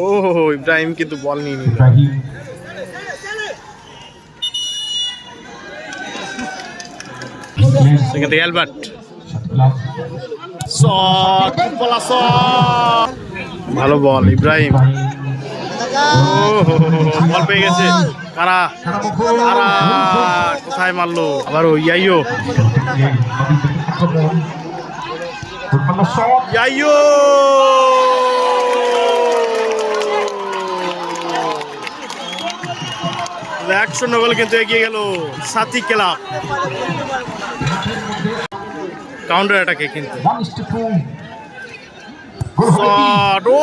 ও ইব্রাহিম কিন্তু বল নিয়ে নিল। Ismail, সেখান থেকে অ্যালবার্ট। ভালো বল ইব্রাহিম। বল পেয়ে গেছে। কারা? কারা? কোথায় মারলো? আবার ও ইয়াইও! Shot, এক শূন্য গোল কিন্তু এগিয়ে গেল সাথী ক্লাব। কাউন্টার অ্যাটাকে কিন্তু। হলো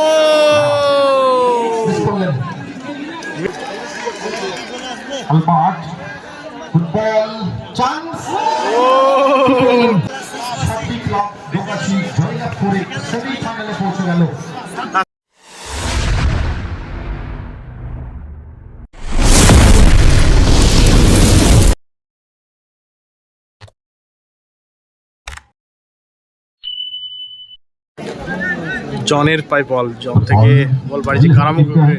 জনের পাই বল জন থেকে বল বাড়িছে কারামুখের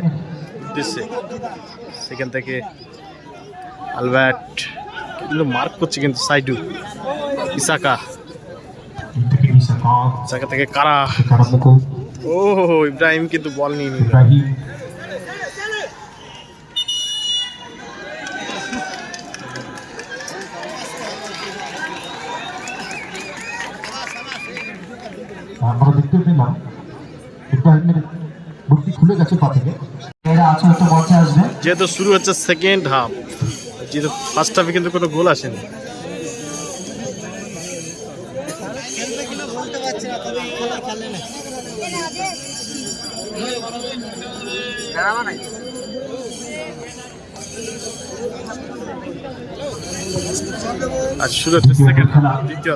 উদ্দেশ্যে সেখান থেকে আলবার্ট কিন্তু মার্ক করছে কিন্তু সাইডু। ইসাকা। ইসাকা থেকে কারা? ও, ইব্রাহিম কিন্তু বল নিয়ে নিল। আমরা দেখতে পেলাম বুটটি খুলে গেছে পা থেকে এরা আছে আসবে। যেহেতু শুরু হচ্ছে সেকেন্ড হাফ যেহেতু ফার্স্ট হাফে কিন্তু কোনো গোল আসেনি। শুরু হচ্ছে দ্বিতীয়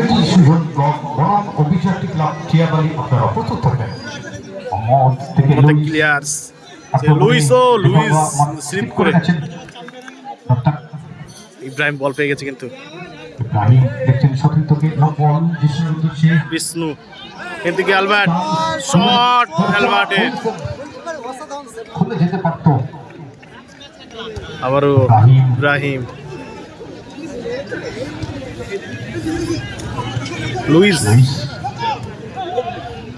হাফে এটি ব্লক বনাম অভিযাত্রী ক্লাব টিয়াবাড়ি আপনারা প্রস্তুত থাকবেন মঞ্চ থেকে লুইস ক্লিয়ার্স স্লিপ করে ইব্রাহিম বল পেয়ে গেছে কিন্তু। ইব্রাহিম দেখছেন সতীর্থকে বল জিসুর উদ্দেশ্যে বিষ্ণু কিন্তু কি অ্যালবার্ট শট অ্যালবার্টের খুলে যেতে পারত। আবারও ইব্রাহিম। লুইস।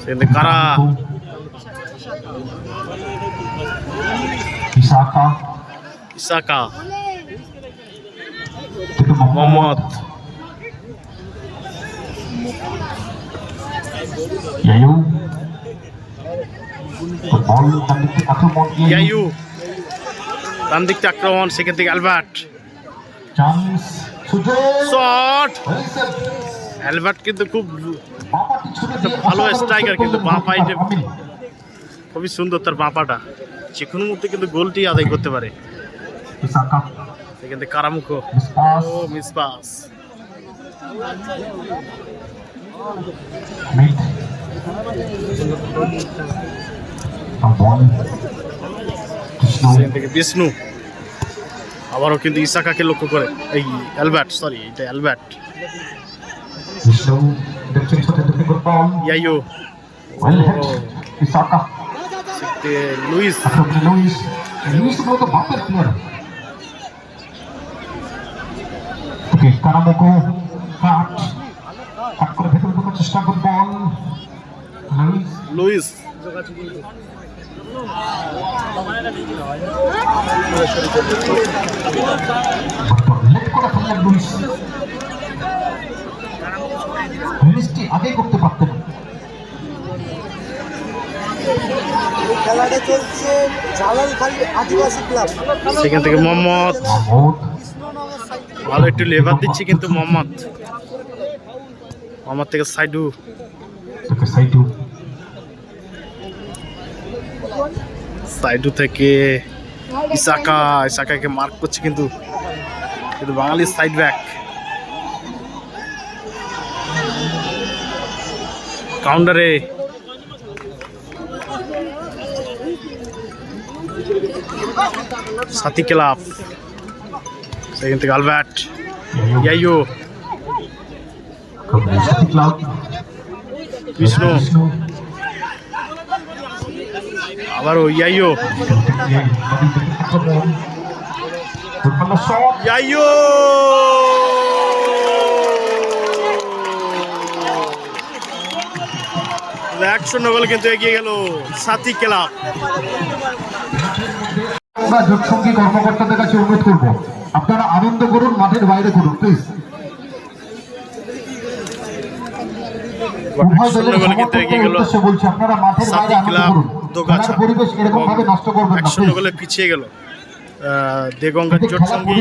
সেখানে কারা? ইসাকা। ইসাকা। মোহাম্মদ। ইয়ায়ু। বল দিকে ইয়াইউ ডান দিক থেকে আক্রমণ সেখান থেকে অ্যালবার্ট। চান্স সুযোগ শট। অ্যালবার্ট কিন্তু খুব ভালো স্ট্রাইকার কিন্তু বাঁ পাইটে-। খুবই সুন্দর তার বাঁপাটা। যে কোনো মুহূর্তে কিন্তু গোলটি আদায় করতে পারে। থেকে কারামুখো। ও মিস পাস বিষ্ণু। আবারও কিন্তু ইসাকাকে লক্ষ্য করে। এই অ্যালবার্ট সরি এটা অ্যালবার্ট কৃষ্ণ দেখছেন সতীর্থকে গোল বল ইয়াইও ওয়েল হেড ইসাকা সেখানে লুইস আক্রমণে লুইস লুইস মূলত বাপের প্লেয়ার ওকে কারামোকো কাট কাট করে ভেতরে ঢোকার চেষ্টা করে বল লুইস লুইস লেট করে ফেললেন লুইস রিলিজটি আগে করতে পারতেন। খেলাটা চলছে জালালখালি আদিবাসী ক্লাব। সেখান থেকে মোহাম্মদ। ভালো একটু লেবার দিচ্ছে কিন্তু মোহাম্মদ। মোহাম্মদ থেকে সাইডু। থেকে সাইটু সাইডু থেকে ইসাকা। ইসাকাকে মার্ক করছে কিন্তু কিন্তু বাঙালির সাইড ব্যাক কাউন্টারে। সাথী ক্লাব। সেখান থেকে আলবার্ট ইয়াইও বিষ্ণু। বিষ্ণু আবার ও ইয়াইও ইয়াইও এক শূন্য গোল কিন্তু এগিয়ে গেল সাথী ক্লাব। আমরা জোটসঙ্গী কর্মকর্তাদের কাছে অনুরোধ করব আপনারা আনন্দ করুন মাঠের বাইরে করুন। প্লিজ পিছিয়ে গেল দেগঙ্গা জোট সঙ্গী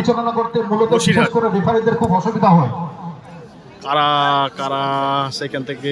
বসিরহাট। হয়। কারা কারা সেখান থেকে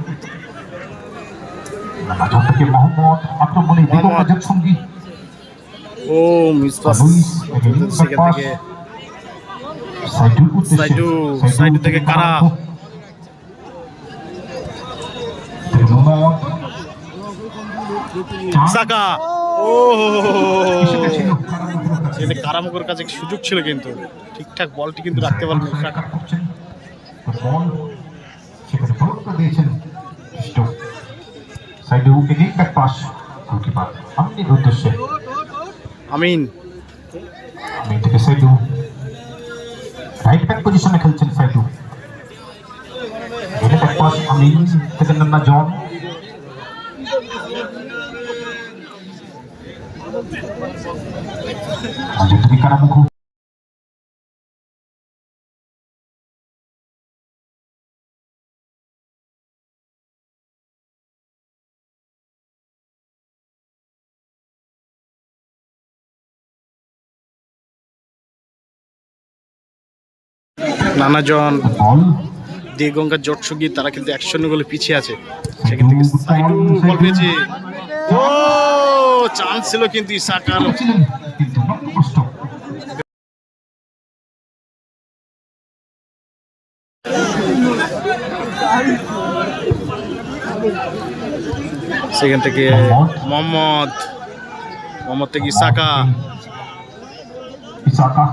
তোকে থেকে মোহাম্মদ আক্রমণে। সঙ্গী। ও মিসপাস সেখান থেকে সাইডুর সাইডু, সাইডু থেকে কারা? থেকে সাকা। ও সেখানে কারামুকের কাছে সুযোগ ছিল কিন্তু। ঠিকঠাক বলটি কিন্তু রাখতে পারল না সাকা বল সেখানে দিয়েছেন খ্রিস্ট সাইডে এগিয়ে ব্যাক পাস গোলকিপার আপনি উদ্দেশ্যে? আমিন। আমি থেকে সাইডু রাইট ব্যাক পজিশনে খেলছেন সাইডু এখানে ব্যাক পাস আমি থেকে নান্না জন। আজ তুমি কারামুখু নানাজন বল দেগঙ্গা জোট সঙ্গী তারা কিন্তু এক শূন্য গোলে পিছিয়ে আছে। সেখান থেকে সাইডু বল পেয়েছে। ও চান্স ছিল কিন্তু ছিলেন সেখান থেকে মোহাম্মদ মোহাম্মদ থেকে ইসাকা। ইসাকা।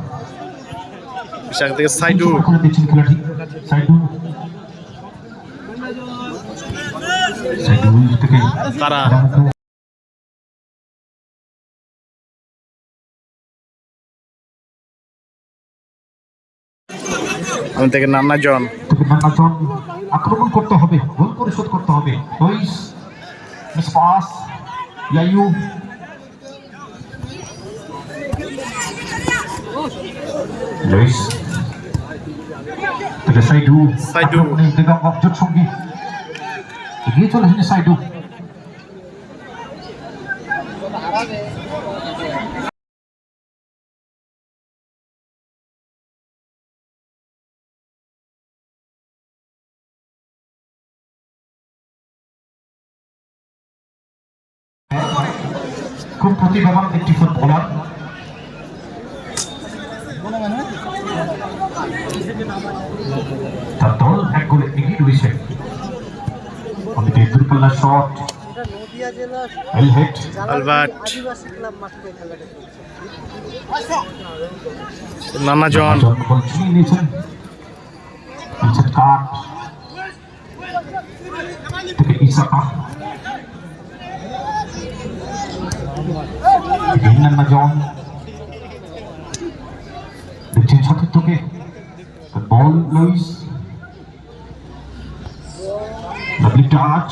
ইসাকা থেকে সাইডু। কারামুখু আমি থেকে নান্নাজন থেকে আক্রমণ করতে হবে গোল পরিশোধ করতে হবে। লুইস থেকে সাইডু সাইডু। আক্রমণে দিগঙ্গ জোট সঙ্গী এগিয়ে চলেছেন সাইডু খুব প্রতিভাবান একটি ফুটবলার তার দল এক গোলে এগিয়ে রয়েছে। অমিতের দূরপাল্লা শট। নানাজন। জন সতীর্থকে। বল লুইস লাভলি টাচ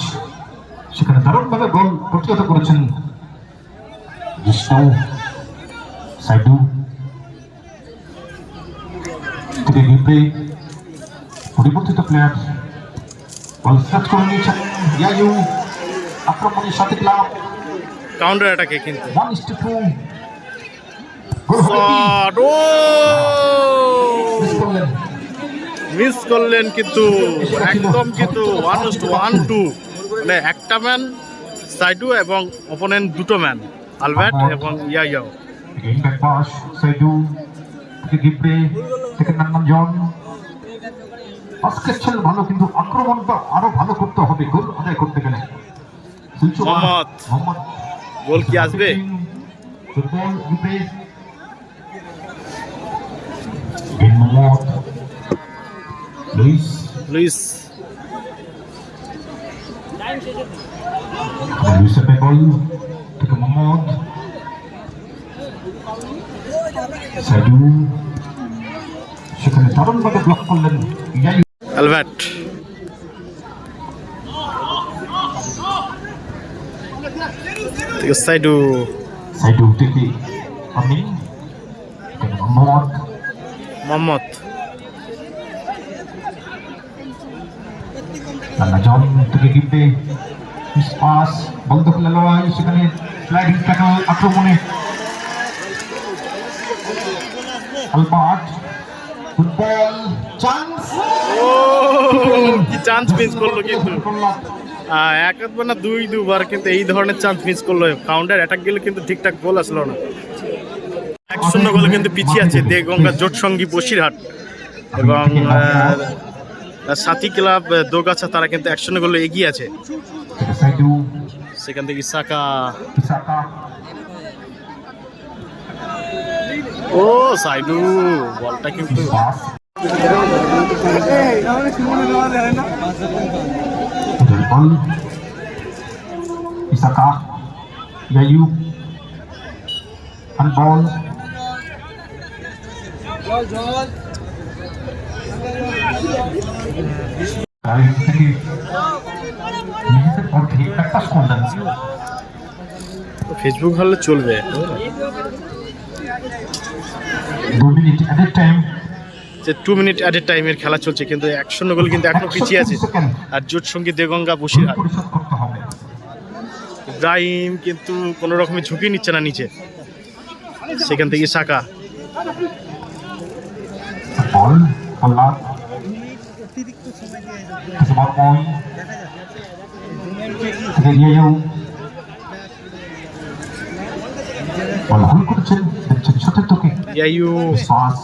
সেখানে দারুণভাবে বল প্রতিহত করেছেন জিষ্ণু সাইডু। থেকে নিপে পরিবর্তিত প্লেয়ার বল সেট করে নিয়েছেন ইয়াইউ আক্রমণের সাথে ক্লাব। কাউন্টার অ্যাটাকে কিন্তু। One is to two goal হলো কি? শট ও মিস করলেন মিস করলেন কিন্তু একদম কিন্তু ওয়ান ওয়ান টু মানে একটা ম্যান সাইডু এবং অপোনেন্ট দুটো ম্যান আলবার্ট এবং ছেলে ভালো কিন্তু আক্রমণটা আরও ভালো করতে হবে গোল আদায় করতে গেলে। মোহাম্মদ। মোহাম্মদ। গোল কি আসবে? ফুটবল গিপ্রে Again মোহাম্মদ লুইস লুইস লুইসের বল থেকে মোহাম্মদ সাইদু সেখানে দারুণভাবে ব্লক করলেন ইয়াই অ্যালবার্ট থেকে সাইডু সাইডু থেকে আমি থেকে মোহাম্মদ মোহাম্মদ রান্না জন থেকে কিনবে পাস বল দখলে লড়াই সেখানে স্লাইডিং ট্যাকল আক্রমণে। আলবার্ট ফুটবল চান্স কি চান্স মিস করল কিন্তু। এক একবার না দুই দুবার কিন্তু এই ধরনের চান্স মিস করল। কাউন্টার অ্যাটাক গেলে কিন্তু ঠিকঠাক গোল আসলো না। এক শূন্য গোলে কিন্তু পিছিয়ে আছে দেগঙ্গা জোট সঙ্গী বসিরহাট। এবং সাথী ক্লাব দোগাছা, তারা কিন্তু এক শূন্য গোলে এগিয়ে আছে। সেখান থেকে ইসাকা। ও সাইডু বলটা কিন্তু ফেসবুক হলে চলবে দু মিনিট এট এ টাইম যে টু মিনিট অ্যাট এ টাইমের খেলা চলছে কিন্তু এক শূন্য গোল কিন্তু এখনও পিছিয়ে আছে। আর জোট সঙ্গী দেগঙ্গা বসিরহাট। ইব্রাহিম কিন্তু কোনো রকমের ঝুঁকি নিচ্ছে না নিচে। সেখান থেকে সাকা। বল কল্লা dia মই থেকে ইয়াইউ বল হোল করছেন দেখছেন সতীর্থকে ইয়াইউ শ্বাস